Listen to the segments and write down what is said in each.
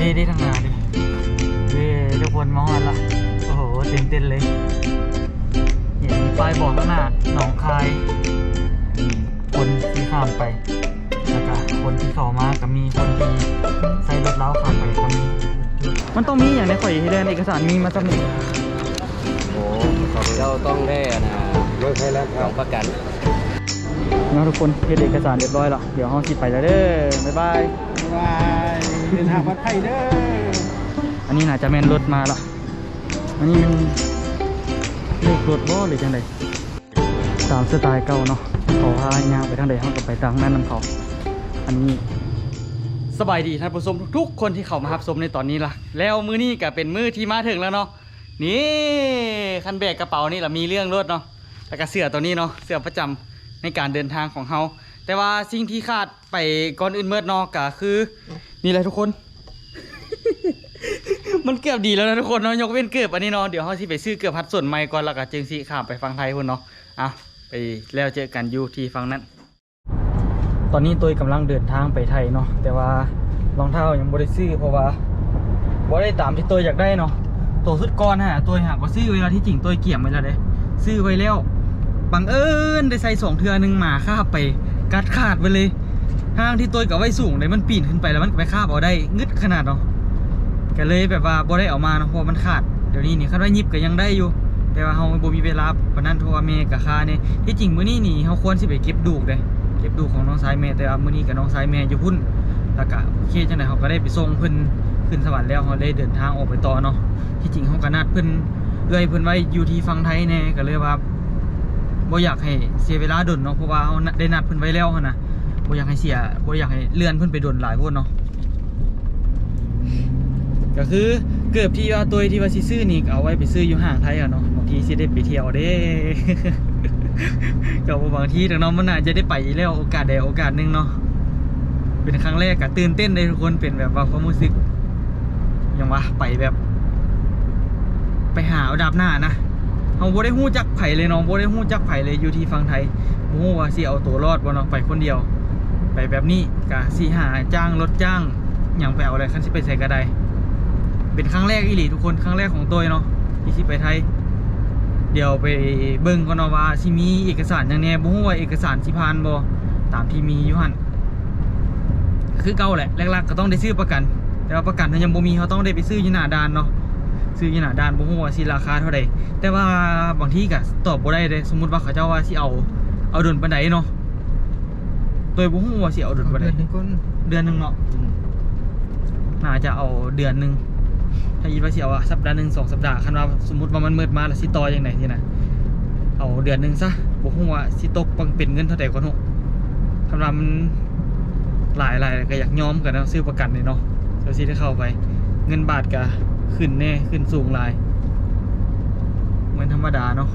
นี่ได้ทางหนาดิเย้ทุกคนมาฮอดละโอ้โหตื่นเต้นเลยเห็นมีป้ายบอกข้างหน้าหนองคายนี่คนที่ข้ามไปแล้วก็คนที่เข้ามาก็มีคนที่ใส่รถเล้าข้ามไปก็มีมันต้องมีอย่างในข่อยให้เรียนเอกสารมีมาจำหนึ่งโอ้เราต้องได้นะรถใช้แล้วคต้รัอบงประกันนะทุกคนเฮ็ดเอกสารเรียบร้อยและเดี๋ยวห้องสิไปแล้วเด้อบ๊ายบาย บายเดินทางปลอดภัยเด้ออันนี้น่าจะแม่นรถมาละอันนี้มันเลขรถบ่หรือจังไดตามสไตล์เก่าเนาะเขาพายางไปทางใดเขาก็ไปทางนั้นนำเขาอันนี้สบายดีท่านผู้ชมทุกคนที่เข้ามารับชมในตอนนี้ล่ะ แล้วมื้อนี้ก็เป็นมื้อที่มาถึงแล้วเนาะนี่คันแบกกระเป๋านี่ล่ะมีเรื่องรถเนาะแล้วก็เสื้อตัวนี้เนาะเสื้อประจำในการเดินทางของเฮา แต่ว่าสิ่งที่ขาดไปก่อนอื่นเมื่อนาะก็คือ นี่แหละทุกคน มันเกือบดีแล้วนะทุกคนเนาะยกเว้นเกือบอันนี้เนาะเดี๋ยวเขาสิไปซื้อเกือบพัดส่วนใหม่ก่อนแล้วก็จึงสิข้ามไปฟังไทยพุ่นเนาะอะไปแล้วเจอกันอยู่ที่ฟังนั้น ตอนนี้ตัวกำลังเดินทางไปไทยเนาะแต่ว่ารองเท้ายังบ่ได้ซื้อเพราะว่าบ่ได้ตามที่ตัวอยากได้เนาะตัวสุดก่อนฮะตัวหากว่าซื้อเวลาที่จริงตัวเกี่ยมไว้แล้วเด้ซื้อไว้แล้วบังเอิญได้ใส่สองเทือหนึงหมาคาไป กัดขาดไปเลยห้างที่ตัวกับไว้สูงเลยมันปีนขึ้นไปแล้วมันไปคาบเอาได้งึดขนาดเนาะก็เลยแบบว่าบ่ได้ออกมาเนาะเพราะมันขาดเดี๋ยวนี้นี่คันว่ายิบก็ยังได้อยู่ แต่ว่าเฮาบ่มีเวลาปานนั้นเพราะว่าแม่กับคาเนี่ยที่จริงมื้อนี้นี่เฮาควรสิไปเก็บดูกเด้เก็บดูกของน้องสายแม่แต่ว่ามื้อนี้กับน้องสายแม่อยู่พุ่นแล้วก็โอเคจังได๋เฮาก็ได้ไปส่งเพิ่นขึ้นสวรรค์แล้วเฮาเลยเดินทางออกไปต่อเนาะที่จริงเฮาก็นัดเพิ่นเอื้อยเพิ่นไว้อยู่ที่ฝั่งไทยแน่ก็เลยว่า บ่อยากให้เสียเวลาดนเนาะเพราะว่าเฮาได้นัดเพิ่นไว้แล้วหั่นน่ะบ่อยากให้เสียบ่อยากให้เลื่อนเพิ่นไปดนหลายพุ่นเนาะก็คือเกือบที่ว่าตัวที่ว่าซื้อนี่เอาไว้ไปซื้ออยู่ห้างไทยอะเนาะบางทีสิได้ไปเที่ยวเด้ก็บางทีทางน้องมันอาจจะได้ไปอีกแล้วโอกาสใดโอกาสหนึงเนาะเป็นครั้งแรกก็ตื่นเต้นเลยทุกคนเป็นแบบว่าความรู้สึกอย่างว่าไปแบบ ไปหาเอาดาบหน้านะ เฮาบ่ได้ฮู้จักไผเลยเนาะบ่ได้ฮู้จักไผเลยอยู่ที่ฝั่งไทยบ่ฮู้ว่าสิเอาตัวรอดบ่เนาะไปคนเดียว ไปแบบนี้ก็สิหาจ้างรถจ้างหยังไปเอาอะไรคันสิไปใส่ก็ได้เป็นครั้งแรกอีหลีทุกคนครั้งแรกของตัวเนาะที่สิไปไทย เดี๋ยวไปเบิ่งก่อนเนาะว่าสิมีเอกสารอย่างแน่บ่ฮู้ว่าเอกสารสิผ่านบ่ตามที่มีอยู่หั่นคือเก่าแหละแรกๆก็ต้องได้ซื้อประกัน แต่ว่าประกันถ้ายังบ่มีเขาต้องได้ไปซื้ออยู่หน้าด่านเนาะ ซื้ออยู่หน้าด่านบ่ฮู้ว่าสิราคาเท่าใดแต่ว่าบางทีก็ตอบบ่ได้เด้สมมุติว่าเขาเจ้าว่าสิเอาเอาดนปานใดเนาะโดยบ่ฮู้ว่าสิเอาดนปานใดเดือนหนึ่งคนเดือนหนึงเนาะน่าจะเอาเดือนหนึงถ้ายีว่าสิเอาอะสัปดาห์หนึ่งสองสัปดาห์คันว่าสมมติว่ามันมืดมาแล้วสิต่อยังไงทีนะเอาเดือนหนึ่งซะบอกว่าสิตกปังเป็นเงินเท่าไหร่ก็นุคำว่ามันหลายหลายก็อยากยอมกันนะซื้อประกันเลยเนาะเดี๋ยวสิได้เข้าไปเงินบาทก็ ขึ้นแน่ขึ้นสูงลายเหมือนธรรมดาเนาะ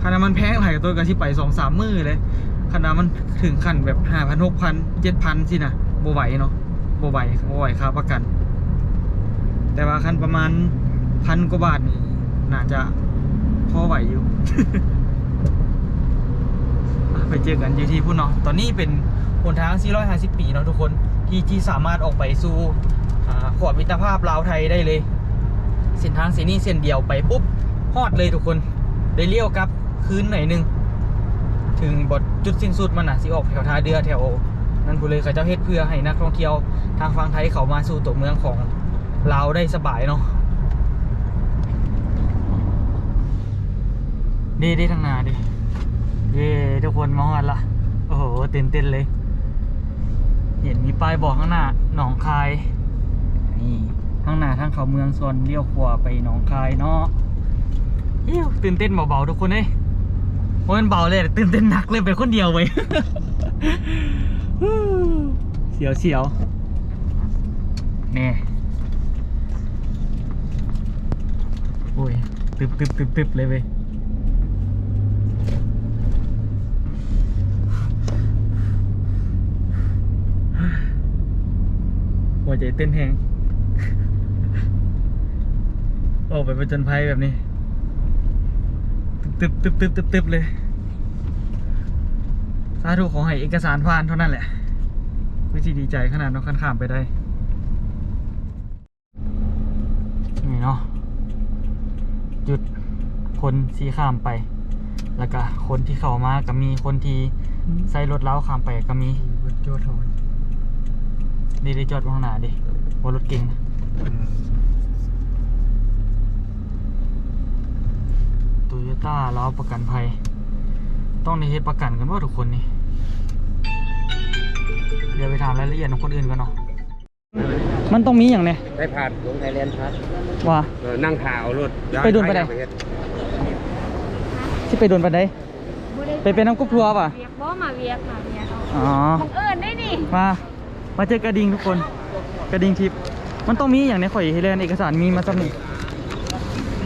คันว่ามันแพงหลายตัวก็สิไปสองสามมือเลยคันว่ามันถึงขั้นแบบห้าพันหกพันเจ็ดพันสินะบ่ไหวเนาะบ่ไหวบ่ไหวค่าประกัน แต่ว่าคันประมาณพันกว่าบาทนี่น่าจะพอไหวอยู่ ไปเจอกันอยู่ที่พุ่นเนาะตอนนี้เป็นหนทาง 450 ปีเนาะทุกคนที่ที่สามารถออกไปสู่ขวดมิตรภาพลาวไทยได้เลย เส้นทางเส้นนี้เส้นเดียวไปปุ๊บฮอดเลยทุกคนได้เลี้ยวกลับคืนหน่อยนึง ถึงบทจุดสิ้นสุดมันอะสิออกแถวท่าเรือแถวนั่นพูนเลยเขาเจ้าเฮ็ดเพื่อให้นักท่องเที่ยวทางฝั่งไทยเขามาสู่ตัวเมืองของเราได้สบายเนาะดีดีทางหนาดิเย้ทุกคนมาฮอดละโอ้โหตื่นเต้นเลย เห็นมีป้ายบอกข้างหน้าหนองคายนี่ ข้างหน้าทางเขาเมืองส่วนเลี้ยวขวาไปหนองคายเนาะอิ้วตื่นเต้นเบาๆทุกคนเอ้ยโอ้ยมันเบาเลยแต่ตื่นเต้นหนักเลยไปคนเดียวเว้ยเสียวเสียวๆแน่โอ้ยตึบตึบตึบตึบเลยเว้ยหัวใจเต้นแหง โอ้ไปประจนภัยแบบนี้ ตึบตึบตึบตึบตึบเลยสาธุขอให้เอกสารผ่านเท่านั้นแหละคือที่ดีใจขนาดน้องคันข้ามไปได้เนาะจุดคนสีข้ามไป แล้วก็คนที่เข้ามาก็มีคนที่ใส่รถเล้าวข้ามไปก็มีโจทอนดีได้จอดไว้ข้างหน้าดิบนรถเก่งนะโตโยต้าล้าวประกันภัย ต้องได้เฮ็ดประกันกันว่าทุกคนนี่ เดี๋ยวไปถามรายละเอียดของคนอื่นกันเนาะ มันต้องมีอย่างเนี้ยได้ผ่านลงไทยแลนด์พัดว่าเออนั่งถ่าเอารถไปดูนไปไหนที่ไปโดนปันได ไปเป็นน้ำกุ๊บทัวร์ป่ะ เวียกบ่มาเวียกมาเวียกเอาอ๋อ บังเอิญได้นี่มา มาเจอกระดิ่งทุกคน กระดิ่งทิป มันต้องมีอย่างในข่อยเฮเลนเอกสารมีมาสักหนึ่ง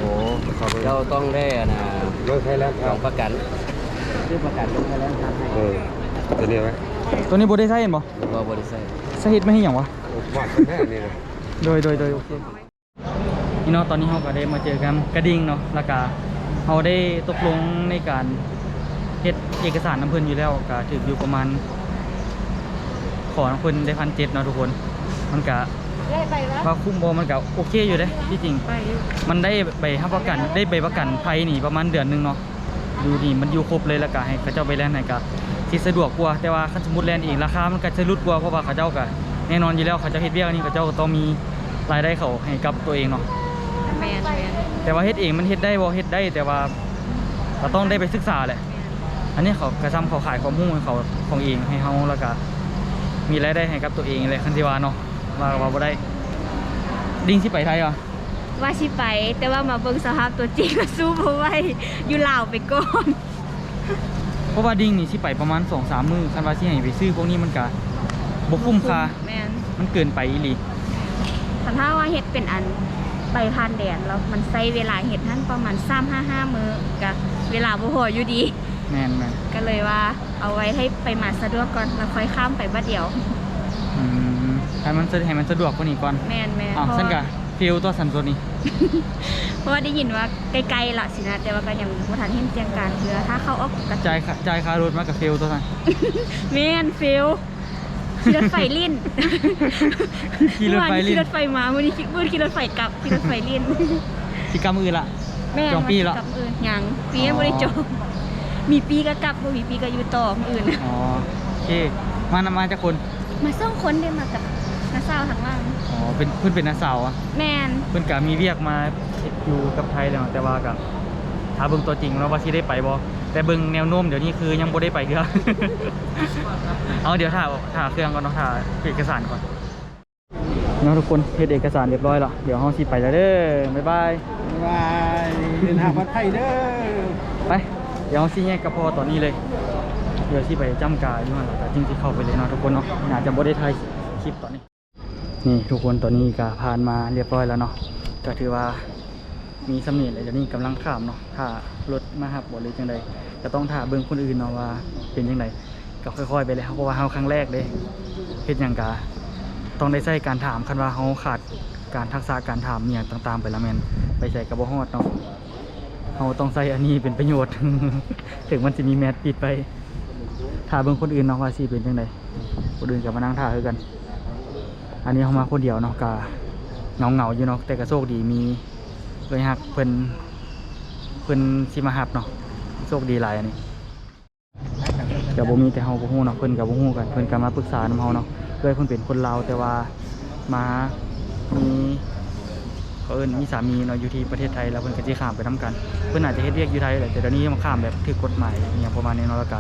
โอ้เจ้าต้องได้อะนะรถไทยแล้วคขรัอบงประกันซื้อประกันลงไทยแลนด์พัดให้เออตัวนี้ไหมตัวนี้โบได้ใช้เห็นบ่บ่บริษัทสาเหตุไม่ให้อย่างวะ วัดแค่นี้นะโดยโดยโดยโอเคนี่เนาะตอนนี้เราก็ได้มาเจอกันกระดิ่งเนาะแล้วก็เราได้ตกลงในการเฮ็ดเอกสารน้ำเพิ่นอยู่แล้วก็ถึงอยู่ประมาณ ขอน้ำเพิ่นได้พันเจ็ดเนาะทุกคน มันก็ได้ไปแล้ วว่าคุ้มบ่มันก็โอเคอยู่เด้ที่จริงไปอยู่มันได้ใบรับประกัน ได้ใบประกันภัยนี่ประมาณเดือนหนึงเนาะดูนี่มันอยู่ครบเลยแล้วก็ให้เขาเจ้าไปแล่นให้ก็สิสะดวกกว่าแต่ว่าคันสมมุติแล่นเองราคามันก็จะรุดกว่าเพราะว่าเขาเจ้าก็แน่นอนอยู่แล้วเขาเจ้าเฮ็ดเวียกนี่เขาเจ้าก็ต้องมีรายได้เขาให้กับตัวเองเนาะแมนแมนแต่ว่าเฮ็ดเองมันเฮ็ดได้บ่เฮ็ดได้แต่ว่าเราต้องได้ไปศึกษาแหละอันนี้เขากระซ้ำเขาขายความรู้ให้เขาของเองให้เฮาแล้วก็มีรายได้ให้กับตัวเองเลยคันที่ว่าเนาะ ว่าว่าบ่ได้ ดิ้งสิไปไทยอะว่าสิไป แต่ว่ามาเบิ่งสภาพตัวจริงก็สู้บ่ไหวอยู่ลาวไปก่อนเพราะว่าดิ้งนี่สิไปประมาณ2-3สามมื้อคันว่าสิให้ไปซื้อพวกนี้มันก็บ่คุ้มค่าแมนมันเกินไปอีหลีคันถ้าว่าเฮ็ดเป็นอันไปผ่านแดนแล้วมันใช้เวลาเฮ็ดท่านประมาณ3-5มื้อก็เวลาบ่พออยู่ดีแม่นแม่นก็เลยว่าเอาไว้ให้ไปมาสะดวกก่อนแล้วค่อยข้ามไปบัดเดียว อืม ให้มันสะให้มันสะดวกกว่านี้ก่อนแมนแมนอ้าวเพราะซั่นก็ว่าฟิลตัวสันตัวนี้เพราะว่าได้ยินว่าไกลๆละสินะ แต่ว่าก็ยังบ่ทันเห็นเจียงการเพื่อถ้าเข้าออกกระจาจ่ายยค่าจ่ายค่ารถมากับฟิลตัวสันแมนฟิลขี่รถไฟลิ้นขี่รถไฟลิ้นเมื่อวานขี่รถไฟมาวันนี้ขี่วันขี่รถไฟกลับขี่รถไฟลิ้นสิกรรมอื่นละ แม่จองปีเหรอกลับอื่นยังปียังไม่ได้จองมีปีก็กลับบ่มีปีก็อยู่ต่อมื้ออื่น อ๋อโอเคมานำมาจากคนมาส่งคนได้มากับ น้าสาวทางล่างอ๋อเป็นเพิ่นเป็นนักสาวอะแมนเพิ่นก็มีเวียกมาเฮ็ดอยู่กับไทยแล้วแต่ว่าก็ถ้าเบิ่งตัวจริงแล้วว่าสิได้ไปบ่แต่เบิ่งแนวโน้มเดี๋ยวนี้คือยังบ่ได้ไปเด้อ เอาเดี๋ยวถ่าถ่าเครื่องก่อนเนาะถ่าเอกสารก่อนเนาะทุกคนเฮ็ดเอกสารเรียบร้อยแล้วเดี๋ยวเฮาสิไปแล้วเด้อบ๊ายบายบ๊ายบายเดินทางปลอดภัยเด้อไปเดี๋ยวเฮาสิแยกกับพ่อตอนนี้เลย เดี๋ยวสิไปจำกาอยู่หั่นล่ะแต่จริงๆเข้าไปเลยเนาะทุกคนเนาะน่าจะบ่ได้ถ่ายคลิปตอนนี้ นี่ทุกคนตอนนี้ก็ผ่านมาเรียบร้อยแล้วเนาะก็ถือว่ามีสำเนียงเลยเดี๋ยวนี้กำลังข้ามเนาะถ้ารถมาหับบ่หรือจังใดก็ต้องถ่าเบิ่งคนอื่นเนาะว่าเป็นจังไดก็ค่อย ๆ ไปเลยครับเพราะว่าเฮาครั้งแรกเด้เฮ็ดหยังกะต้องได้ใช้การถามคันว่าเฮาขาดการทักษะการถามอหย่างต่างๆ ไปละแมนไปใส่กับบ่ฮอดเนาะเฮาต้องใช้อันนี้เป็นประโยชน์ ถึงมันสิมีแมสปิดไปถ่าเบิ่งคนอื่นเนาะว่าสิเป็นจังไดคนอื่นก็มานั่งถ่าคือกัน อันนี้เขามาคนเดียวเนาะกะเงาเงาอยู่เนาะแต่ก็โชคดีมีเลยหักเพิ่นเพิ่นสิมาหับเนาะโชคดีหลายอันนี้ก็บ่มีแต่เฮาบ่ฮู้เนาะเพิ่นก็บ่ฮู้กันเพิ่นก็มาปรึกษานำเฮาเนาะเพื่อเพิ่นเป็นคนลาวแต่ว่ามามีเขาเอิ้นมีสามีเนาะอยู่ที่ประเทศไทยแล้วเพิ่นก็สิข้ามไปนํกัน เพิ่นอาจจะเฮ็ดเวียกอยู่ไทยแหละแต่เดี๋ยวนี้มาข้ามแบบถูกกฎหมายอหย่างประมาณนี้เนาะแล้วก็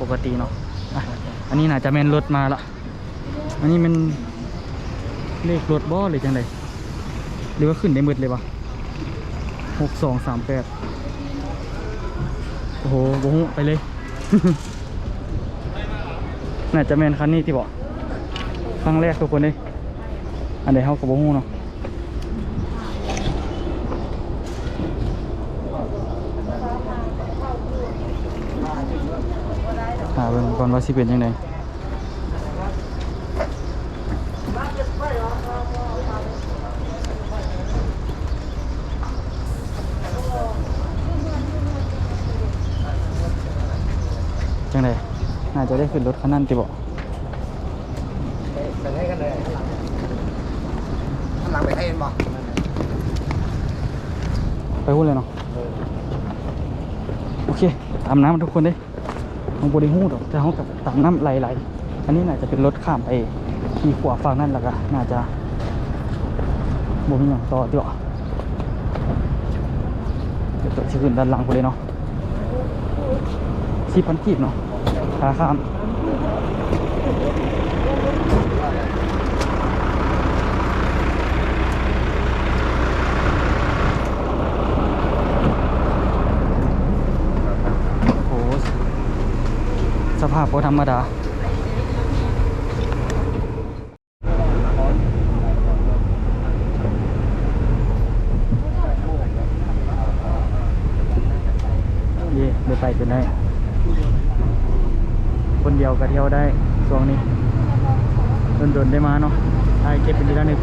ปกติเนาะอะอันนี้น่าจะแม่นรถมาละอันนี้มัน เลขรถบ่หรือจังไดหรือว่าขึ้นได้หมดเลยวะหกสองสามแปดโอ้โหโอ้โหไปเลย น่าจะแมนคันนี้ที่บอกครั้งแรกทุกคนเลยอันใดเฮากับโบฮูเนาะหาเบิ่งก่อนว่าสิเป็นยังไง จังไดน่าจะได้ขึ้นรถคันนั้นติบอกไปให้กันเลยข้างหลังไปให้เห็นบ่ไปหุ้นเลยเนาะโอเค ตามน้ำทุกคนเด้ห้องบริหูดอกแต่ห้องกับตามน้ำไหลๆอันนี้น่าจะเป็นรถข้ามไปที่ขวาฝั่งนั่นแล้วก็น่าจะบ่มีอย่างต่อเดี๋ยวเดี๋ยวตัวชื่อขึ้นด้านหลังไปเลยเนาะสี่พันกีบเนาะ ขาข้ามโอ้สภาพโอธรรมดาเย่เดี๋ยวไปจนได้ เดียวก็เที่ยวได้ช่วงนี้โดนๆได้มาเนาะไอ้เก็บเป็นทีละหนึ่ง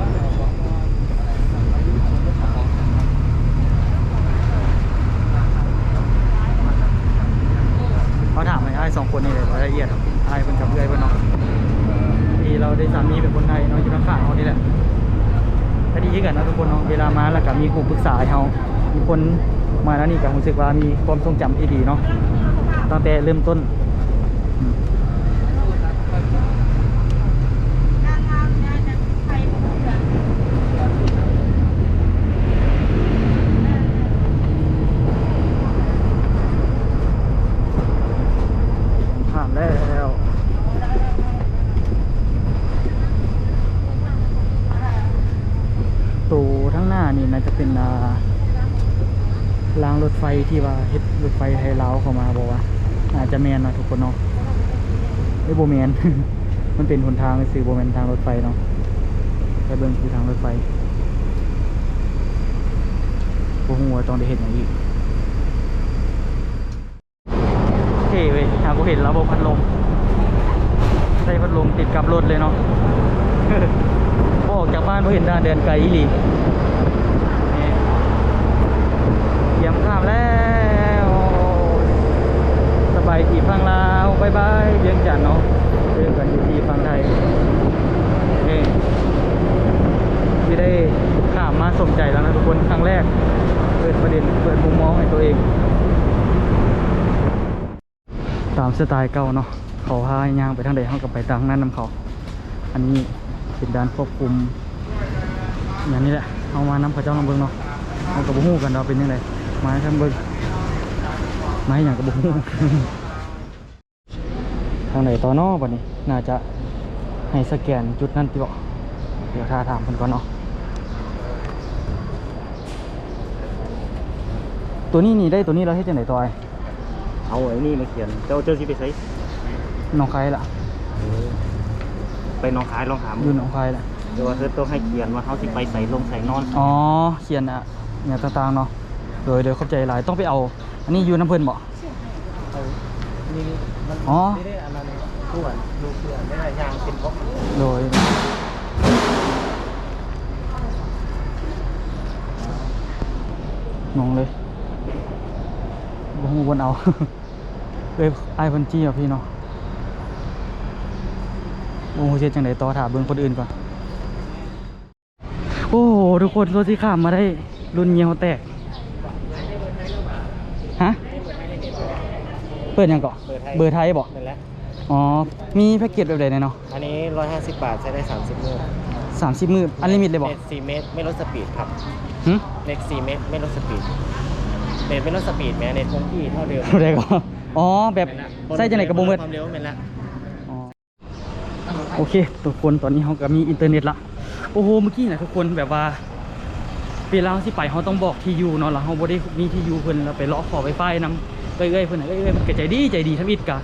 เขาถามไอ้ไอ้สองคนนี่เลยรายละเอียดไอ้เป็นกับเพื่อนเพื่อนเนาะที่เราได้สามีเป็นคนไทยเนาะอยู่ข้างๆเขานี่แหละก็ดีขึ้นกันนะทุกคนเนาะเวลามาแล้วก็มีครูปรึกษาให้เขามีคนมาแล้วนี่ก็รู้สึกว่ามีความทรงจำที่ดีเนาะตั้งแต่เริ่มต้น ผ่านแล้วตูทั้งหน้านี่น่าจะเป็นอ่ารางรถไฟ ที่ว่าเฮ็ดรถไฟไทยลาวเข้ามาบอกว่า อาจจะแมนนะทุกคนเนาะไม่โบแมนมันเป็นหนทางสื่อโบแมนทางรถไฟเนาะแต่เบิ่งคือทางรถไฟโอ้โหว่าต้องได้เห็นอย่างอีกเท่เว้ยหากูเห็นระบบพัดลมใส่พัดลมติดกับรถเลยเนาะอออกจากบ้านพอเห็นด้านเดินไกลอีหลีนี่เยี่ยมข้ามแล้ว สบายที่ฟังลาวบายบายเวียงจันทน์เนาะเรื่องกันอยู่ที่ฟังไทยนี่ที่ได้ข้ามมาสมใจแล้วนะทุกคนครั้งแรก เปิดประเด็นเปิดมุมมองให้ตัวเอง ตาม สไตล์เก่าเนาะเขาพายางไปทางใดเขากับไปทางนั้นนำเขา อันนี้เป็นด้านควบคุมอย่างนี้แหละเอามาน้ำพระเจ้าลำเบิงเนาะเอากระบุหูกันเราเป็นยังไงมาให้ท่านเบิงมาให้อย่างกระบุหูทางไหนต่อนอบัดนี้ น่าจะให้สแกนจุดนั้นติบอกเดี๋ยวท่าถามคนก่อนเนาะตัวนี้นี่ได้ตัวนี้เราให้จังไหนต่อย เอาไอ้นี่มาเขียน เจ้าเจ้าสิไปใช้น้องคายล่ะไปหน้องคายลองถามอยู่หน้องคายล่ะเดี๋ยวว่าเธอต้องให้เขียนว่าเขาสิไปใส่ลงใส่นอนอ๋อเขียนอะอย่างต่างๆเนาะโดยโดยเข้าใจหลายต้องไปเอา อันนี้อยู่น้ำเพิ่นบ่นี่มันอ๋อไม่ได้อันนั้นส่วนดูเพื่อนไม่ได้ยางเป็นเพราะโดยงงเลย บ่ฮู้บนเอาเลยไอ้ายเพิ่นจี้อะพี่เนาะบ่ฮู้เฮ็ดจังไดต่อถามเบิ่งคนอื่นก่อน โอ้โห ทุกคนรถที่ข้ามมาได้รุ่นเงียวแตก ฮะ เปิดยังก่อนเบอร์ไทยบ่นั่นแหละอ๋อ มีแพ็กเกจแบบใดเนี่ยเนาะ อันนี้ 150 บาท ใช้ได้ 30 มื้อสามสิบมืออันลิมิตเลยบอกเน็ต4เมตร ไม่ลดสปีดครับหึเน็ต4เมตร ไม่ลดสปีด เน็ตไม่ลดสปีดแม้เน็ตคงที่เท่าเดิมอะไรก็อ๋อแบบใส่จังไหนกระบงเบิดความเร็วเป็นละอ๋อโอเค ทุกคนตอนนี้เขาก็มีอินเทอร์เน็ตละโอ้โหเมื่อกี้นะทุกคนแบบว่าเวลาที่ไปเขาต้องบอกที่อยู่เนาะแล้วเขาบ่ได้มีที่อยู่เพิ่นแล้วไปเลาะขอไวไฟนำเอ้ยๆเพิ่นน่ะเอ้ยๆมันก็ใจดีใจดีทำอิดกะ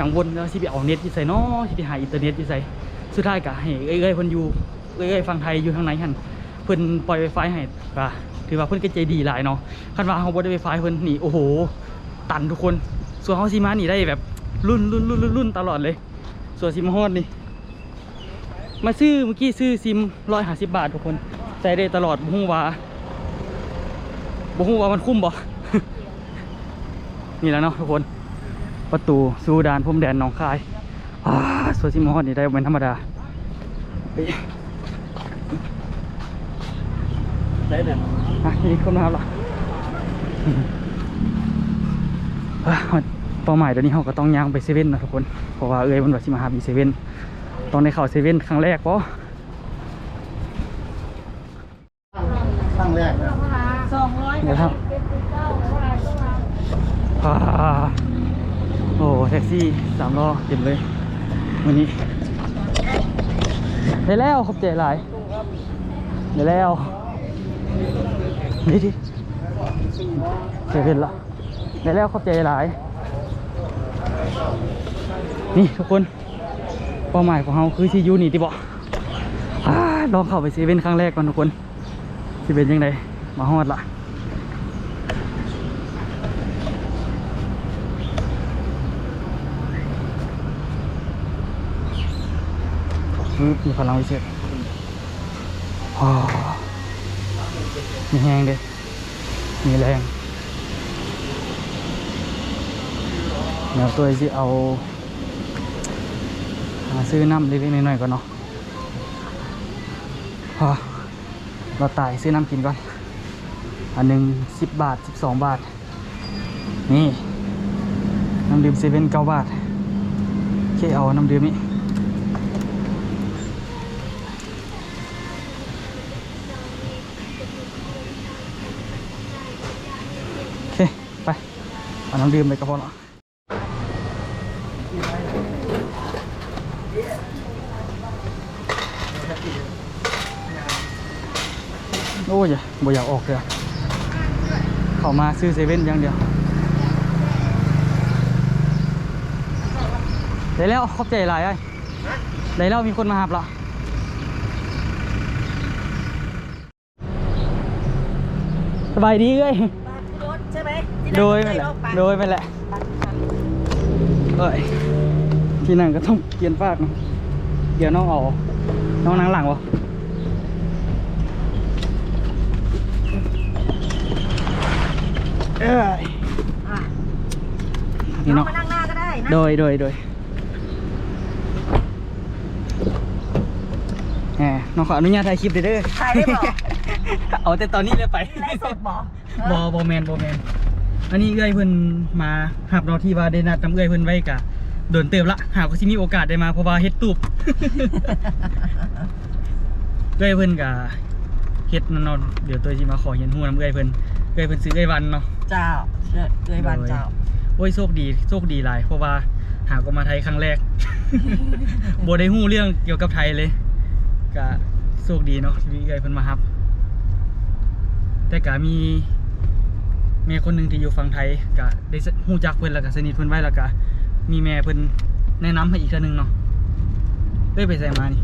กังวลแล้วสิไปเอาเน็ตที่ใส่เนาะสิไปหาอินเทอร์เน็ตที่ใส่สุดท้ายก็ให้เอ้ยๆเพิ่นอยู่เอ้ยๆฟังไทยอยู่ทางไหนหั่นเพิ่นปล่อยไวไฟให้ก็ ถือว่าเพิ่อนก็ใจดีหลายเนาะคันว่าเขาบ่ได้ไวไฟเพิ่อนนี่โอ้โห ตันทุกคน ส่วนเขาสิมานี่ได้แบบรุ่นรุ่นรุ่นรุ่นตลอดเลย ส่วนซิมฮอดนี่ มาซื้อเมื่อกี้ซื้อซิมร้อยห้าสิบบาททุกคนใช้ได้ตลอดบุ้งวาบุ้งวามันคุ้มบ่นี่แหล้วเนาะทุกคน ประตูสูดานพรมแดนหนองคายส่วนซิมฮอดนี่ได้เป็นธรรมดาเฮ้ยได้เดินอะ นี่คนมาครับล่ะเอ้อเป้าหมายเดี๋ยวนี้เราก็ต้องย่างไปเซเว่นนะทุกคน เพราะว่าเอ้ยมันว่าสิมาหาบีเซเว่นต้องได้เข้าเซเว่นครั้งแรกปะตั้งแรกนะเดี๋ยวครับอ่าโอ้แท็กซี่สามล้อเต็มเลยวันนี้ได้แล้วขอบใจหลายได้แล้ว นี่ดิเซเว่นละได้แล้วขอบใจหลาย นี่ทุกคนเป้าหมายของเราคือที่ยูนี่ที่บอกลองเข้าไปเซเว่นครั้งแรกก่อนทุกคนที่เป็นยังไงมาฮอดละมมีพลังวิเศษอ๋อ มีแหงเด้มีแรงเดี๋ยวตัวสิเอาหาซื้อน้ำเล็กๆน้อยๆก่อนเนาะพอเราตายซื้อน้ำกินก่อน อันหนึ่งสิบบาทสิบสองบาท นี่ น้ำดื่มเซเว่นเก้าบาทโอเคเอาน้ำดื่มนี้โอเค ไป เอา น้ำดื่มไปก็พอละโอ้ยบ่อยากออกเลยเข้ามาซื้อเซเว่นอย่างเดียวได้แล้วขอบใจหลายไอ้ได้แล้วมีคนมาหาบละสบายดีเอ้ย โดยไม่นแหละโดยไม่นแหละเอ้ยที่นั่งก็ต้องเกียนฟากเนอะเดี๋ยวน้องเอาน้องนั่งหลังวะเอ้ยนี่น้อเนาะงมานั่งหน้าก็ได้นะโดยโดยโดยแหมน้องขออนุญาตถ่ายคลิปเด้อเด้อถ่ายได้บอกเอาแต่ตอนนี้เลยไปไลฟ์สดบอกบอบอแมนบอแมน อันนี้เอื้อยเพิ่นมาหับเราที่ว่าได้นัดนำเอื้อยเพิ่นไว้กะโดนเติมละหากว่าที่มีโอกาสได้มาเพราะว่าเฮ็ดตูบเอื้อยเพิ่นกะเฮ็ดนั่นเนอนเดี๋ยวตัวสิมาขอเห็นหูนำเอื้อยเพิ่นเอื้อยเพิ่นซื้อเอื้อยวันเนาะเจ้าเชื่อเลยบานเจ้าโอ้ยโชคดีโชคดีหลายเพราะว่าหากว่ามาไทยครั้งแรกบ่ได้ฮู้เรื่องเกี่ยวกับไทยเลยก็โชคดีเนาะที่มีเอื้อยเพิ่นมารับ แต่ก็มีแม่คนหนึ่งที่อยู่ฝั่งไทยก็ได้ฮู้จักเพิ่นแล้วก็สนิทเพิ่นไว้แล้วก็มีแม่เพิ่นแนะนำให้อีกเทื่อนึงเนาะเอ้ยไปใส่มานี่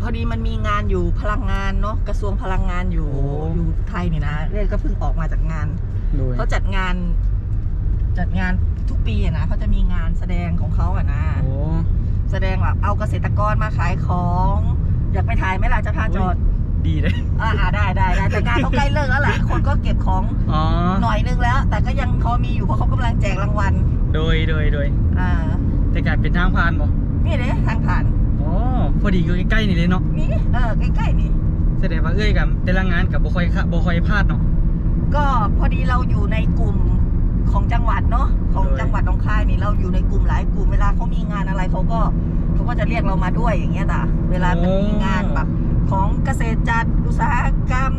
พอดีมันมีงานอยู่พลังงานเนาะกระทรวงพลังงานอยู่โอ้ อยู่ไทยนี่นะเรื่อยก็เพิ่งออกมาจากงาน โดยเขาจัดงาน จัดงานทุกปีอะนะเขาจะมีงานแสดงของเขาอะนะ โอ้ แสดงแบบเอาเกษตรกรมาขายของ อยากไปถ่ายไหมล่ะจะพาจอด ดีเลยอ่าอ่าได้ได้ได้แต่งานเขาใกล้เลิกแล้วแหละคนก็เก็บของอ๋อ หน่อยนึงแล้ว แต่ก็ยังพอมีอยู่เพราะเขากำลังแจกรางวัลโดยโดยโดยอ่าแต่การเป็นทางผ่านบ่นี่เลยทางผ่านอ๋อพอดีอยู่ใกล้ๆนี่เลยเนาะนี่เออใกล้ๆนี่แสดงว่าเอ้ยกับแต่ละงานกับบ่ค่อยค่ะบ่ค่อยพลาดเนาะก็พอดีเราอยู่ในกลุ่มของจังหวัดเนาะของโดยจังหวัดหนองคายนี่เราอยู่ในกลุ่มหลายกลุ่มเวลาเขามีงานอะไรเขาก็เขาก็จะเรียกเรามาด้วยอย่างเงี้ยจ้ะเวลามันมีงานแบบ ของเกษตรจัดอุตสาหกรรม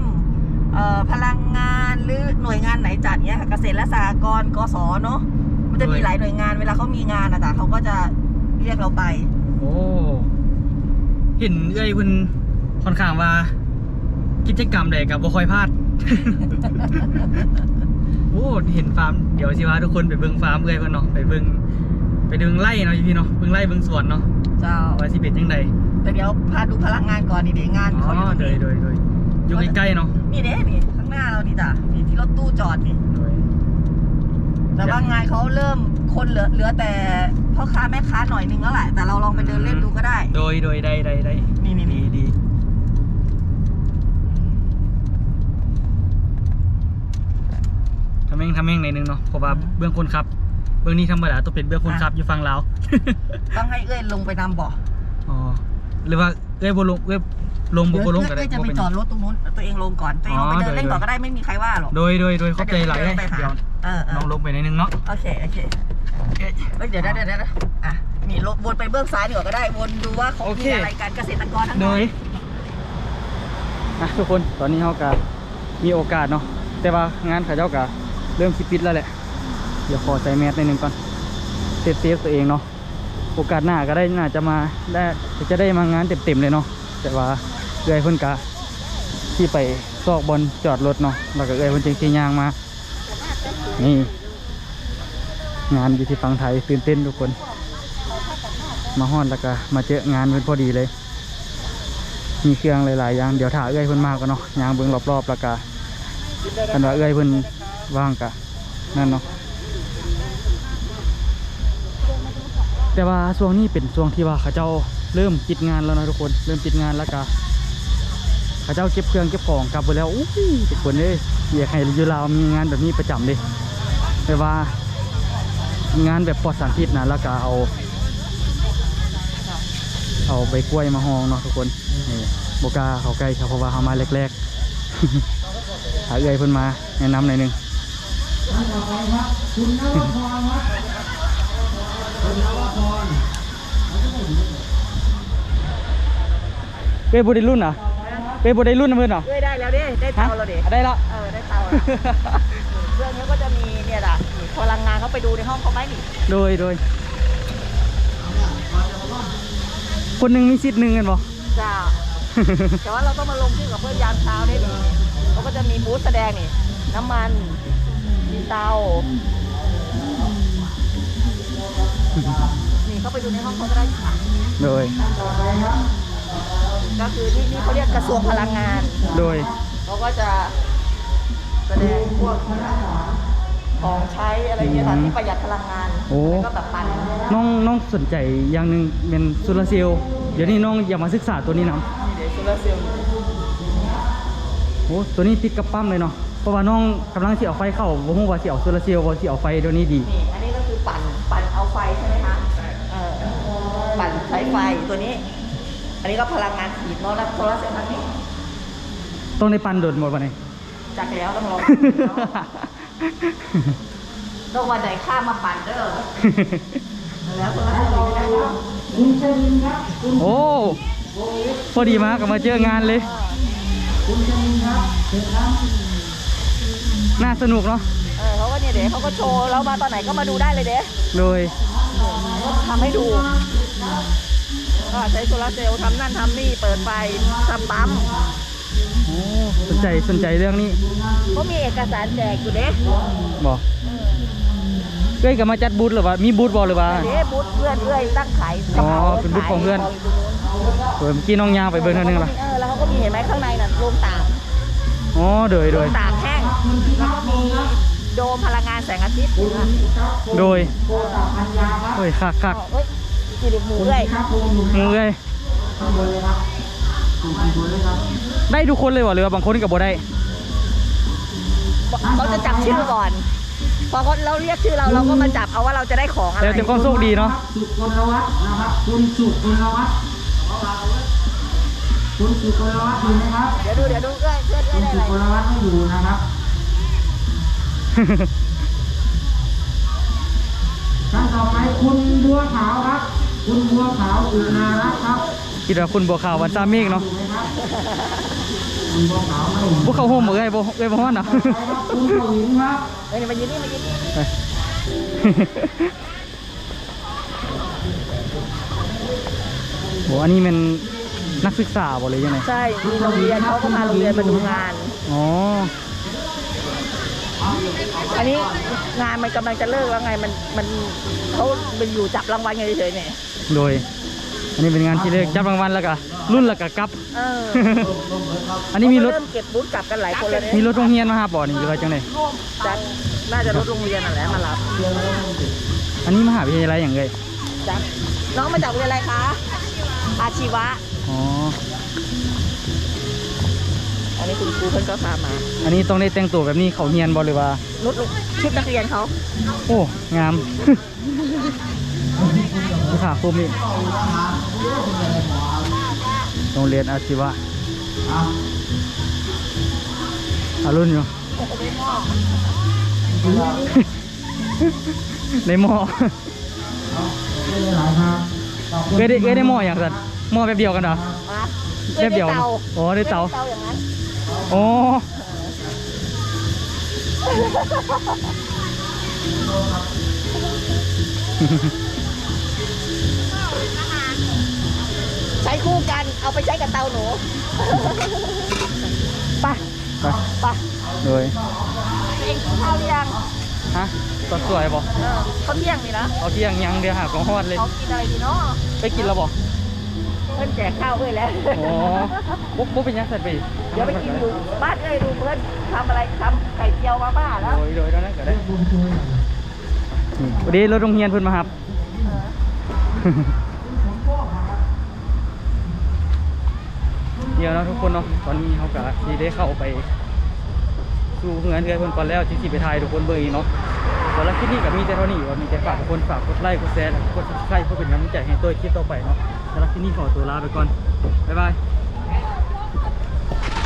พลังงานหรือหน่วยงานไหนจัดเนี้ยค่ะเกษตรและสหกรณ์กสเนาะมันจะมีหลายหน่วยงานเวลาเขามีงานอะจ้ะเขาก็จะเรียกเราไป โอ้เห็นเอ้ยเพิ่นค่อนข้างว่า กิจกรรมใดกับบ่คอยพลาดโอ้เห็นฟาร์มเดี๋ยวสิว่าทุกคนไปเบิ่งฟาร์มเอ้ยเพิ่นเนาะไปเบิ่งไปเบิ่งไร่เนาะพี่เนาะเบิ่งไร่เบิ่งสวนเนาะ เจ้าว่าสิเป็นจังไดแต่เดี๋ยวพาดูพลังงานก่อนนี่เดี๋ยวงานอ๋อเขาอยู่ตรงโดยนี้โดยโดยอยู่ใกล้ๆเนาะนี่เด้นี่ข้างหน้าเรานี่จ้ะนี่ที่รถตู้จอดนี่โดยแต่ว่างานเขาเริ่มคนเหลือเหลือแต่พ่อค้าแม่ค้าหน่อยนึงแล้วแหละแต่เราลองไปเดินเล่นดูก็ได้ โดยโดยได้ได้ได้นี่นี่ดีนี่ดีทำแม่งทำแม่งในอยหนึงเนาะเพราะว่าเบื้องคนขับ เบื้องนี้ธรรมดาต้องเป็นเบื้องคนขับอยู่ฝั่งลาวต้องให้เอ้ยลงไปนำบ่ออ๋อหรือว่าเอ้ยบลงเอ้ยลงบ่เดี๋ยวบ่ลงก็ได้เอ้ยจะบ่ไปเป็น จอดรถตรงนู้นตัวเองลงก่อนตัวเองลงไปอ๋อเดินเล่นโดยก่อนก็ได้ไม่มีใครว่าหรอกโดยโดยโดยเข้าใจหลายเลยไปหาเดี๋ยวเออเอน้องอลงไปในอยนึงเนาะโอเคโอเคเอ๊ะเอ้ยเดี๋ยวได้เดี๋ยวได้นะอะนี่ลงวนไปเบื้องซ้ายดีกว่าก็ได้วนดูว่าเขาโอเคมีอะไรกันเกษตรกรทั้งโดนั้นยอะทุกคนตอนนี้เขาก็มีโอกาสเนาะแต่ว่างานเขาเจ้าก็เริ่มคิดปิดแล้วแหละ เดี๋ยวขอใส่แมสนอยหนึ่งก่อนเซฟเซฟตัวเองเนาะโอกาสหน้าก็ได้น่าจะมาได้จะได้มางานเต็มๆเลยเนาะแต่ว่าเอื้อยเพิ่นกะที่ไปซอกบอลจอดรถเนาะแล้วก็เอื้อยเพิ่นจึงสียางมา นี่ งานอยู่ที่ฝั่งไทยตื่นเต้นทุกคน มาฮอดแล้วก็มาเจองานเพิ่นพอดีเลย มีเครื่องหลายๆอย่างเดี๋ยวถ่าเอื้อยเพิ่นมากกันเนาะยางเบิ่งรอบๆแล้วก็คันว่าเอื้อยเพิ่นว่างกะนั่นเนาะ แต่ว่าช่วงนี้เป็นช่วงที่ว่าเขาเจ้าเริ่มปิดงานแล้วนะทุกคน เริ่มปิดงานแล้วก็เขาเจ้าเก็บเครื่องเก็บของกลับไปแล้วอู้ยทุกคนเอ้ยอยากให้ยูลาวมีงานแบบนี้ประจำเลยแต่ว่างานแบบปลอดสารพิษนะแล้วก็เอา เอาใบกล้วยมาหองเนาะทุกคนนี่โบกาเขาใกล้เขาเพราะว่าเขามาแรกๆหาเอื้อยเพิ่นมาแนะนำหน่อยนึง เป้บุได้รุ่นเหรอเป้บุได้รุ่นนะเพื่อนเหรอด้วยได้แล้วดิได้เตาแล้วดิฮะได้ละ เออได้เตาแล้วเครื่องนี้ก็จะมีเนี่ยแหละนี่พลังงานเขาไปดูในห้องเขาไหมนี่โดยโดยคนหนึ่งมีสิทธิ์หนึ่งกันบ่ จ้าแต่ว่าเราต้องมาลงชื่อกับเพื่อนยามเช้าได้ดีเขาก็จะมีบูธแสดงนี่ น้ำมัน มีเตา นี่เขาไปดูในห้องเขาก็ได้ค่ะ โดย ก็คือที่นี่เขาเรียกกระทรวงพลังงาน โดย เขาก็จะแสดงพวกของใช้อะไรเงี้ยค่ะที่ประหยัดพลังงานโอ้ แล้วก็แบบปั่นน้องน้องสนใจอย่างหนึ่งเป็นโซลาร์เซลล์เดี๋ยวนี้น้องอยากมาศึกษาตัวนี้นะนี่เดี๋ยวโซลาร์เซลล์โอ้ตัวนี้ติดกับปั๊มเลยเนาะเพราะว่าน้องกำลังสิเอาไฟเข้าบ่ฮู้ว่าสิเอาโซลาร์เซลล์บ่สิเอาไฟตัวนี้ดี นี่อันนี้ก็คือปั่นปั่นเอาไฟใช่ไหมคะเออปั่นใช้ไฟตัวนี้ อันนี้ก็พลังงานฉีดเนาะแล้วโซลาร์เซลล์ทั้งนี้ต้องได้ปันโดดหมดบ่นี่จากแล้วต้องลองต้องวันไหนข้ามมาปั่นเด้อแล้วโซลาร์เซลล์อยู่ที่ไหนเนาะโอ้พอดีมาก็มาเจองานเลยน่าสนุกเนาะเออเขาก็เนี่ยเดี๋ยวเขาก็โชว์แล้วมาตอนไหนก็มาดูได้เลยเด้โดยทำให้ดู ก็ใช้โซลาร์เซลล์ทำนั่นทำนี่เปิดไฟทำปั๊มโอ้สนใจสนใจเรื่องนี้เขามีเอกสารแจกอยู่เด้บ่เอ้ยก็มาจัดบูธหรือว่ามีบูธบ่หรือว่าเด้บูธเพื่อนเอื้อยตั้งขายกระอ๋อเป๋าเป็นบูธของเพื่อนขายยู่ตรงนู้นเออเมื่อกี้น้องยางไปเบิ่งเท่านึงล่ะเออแล้วเขาก็มีเห็นไหมข้างในน่ะโรงตากอ๋อโดยโรโดยงตากแห้งแล้วก็มีโดมพลังงานแสงอาทิตย์โดยโอ้ยคักคักเฮ้ย มีเด็กหมูด้วยมือเลยได้ทุกคนเลยว่ะหรือว่าบางคนก็บ่ได้เขาจะจับชื่อก่อน พอเขาเราเรียกชื่อเราเราก็มาจับเอาว่าเราจะได้ของอะไรแล้วแต่ความโชคดีเนาะสุกลวัฒน์นะครับคุณสุกลวัฒน์คุณสุกลวัฒน์อยู่ไหมครับเดี๋ยวดูเดี๋ยวดูเอื้อยเพื่อนเอื้คุอยณได้อะไรสุกลวัฒน์ไม่อยู่นะครับท่านต่อไปคุณบัวขาวครับ คุณบัวขาวอุณารักษ์ครับคิดว่าคุณบัวขาววันซาเมกเนาะอยู่ไหมครับคุณบัวขาวไม่อยู่พวกเขาโฮมบ่เอ้ยบ่เอ้ยบ่ฮ้อนเนาะต่อไปครับคุณปวินครับเฮ้ยมายืนนี่มายืนนี่ไปโหอันนี้มันนักศึกษาบ่เลยยังไงใช่มีโรงเรียนเขาก็พาโรงเรียนมาดูงาน อ๋อ อันนี้งานมันกำลังจะเลิกแล้วไงมันมันเขาเป็นอยู่จับรางวัลกันเฉยๆเนี่ย โดย อันนี้เป็นงานที่เรียกจับรางวัลแล้วก็รุ่นแล้วก็กลับ เอออันนี้มีรถ เริ่มเก็บบูธกลับกันหลายคนแล้วเนี่ยมีรถโรงเรียนมาหาบ่อนี่หรือว่าจังไดจัดน่าจะรถโรงเรียนนั่นแหละมารับอันนี้มหาวิทยาลัยอย่างไงจัดน้องมาจากโรงเรียนอะไรคะ อาชีวะ อ๋อ อันนี้คุณครูเพิ่นก็พามา อันนี้ต้องได้แต่งตัวแบบนี้เขาเฮียนบ่หรือว่า นุดลูกชุดนักเรียนเขา โอ้ งาม ผู้ขาคุมนี่โรงเรียนอาชีวะเอาอารุ่นอยู่ ในหม้อไม่ได้หลายครับขอบคุณเอ้ยได้เอ้ยได้หม้ออย่างสันหม้อแบบเดียวกันเหรอมาแบบเดียวอ๋อได้เตาเตาอ เอาไปใช้กับเตาหนูไปไปไปโดยเองกินข้าวหรือยังฮะตอนสวยบ่เออเขาเที่ยงนี่นะเอาเที่ยงยังเดี๋ยวหาของฮอดเลยเขากินอะไรดีเนาะไปกินแล้วบ่เพิ่นแจกข้าวเอ้ยแล้วอ๋อบุ๊บบุ๊บเป็นยังไงไปเดี๋ยวไปกินอยู่บ้านเอ้ยดูเพื่อนทำอะไรทำไข่เจียวมาม่าแล้วโดยโดยแล้วนั่นก็ได้นี่วันนี้รถโรงเรียนเพิ่นมาครับ เดียวนะทุกคนเนาะตอนนี้เขากะทีได้เข้าไปสู่เงินเดือนเพิ่นก่อนแล้วที่สิไปถ่ายทุกคนเบอร์อีกเนาะสำหรับคลิปนี้กับมีแต่เท่านี้ว่ามีแต่ฝากทุกคนฝากกดไลค์กดแชร์และกดซับสไครป์เพื่อเป็นกำลังใจให้ตัวคลิปต่อไปเนาะสำหรับคลิปนี้ขอตัวลาไปก่อนบ๊ายบาย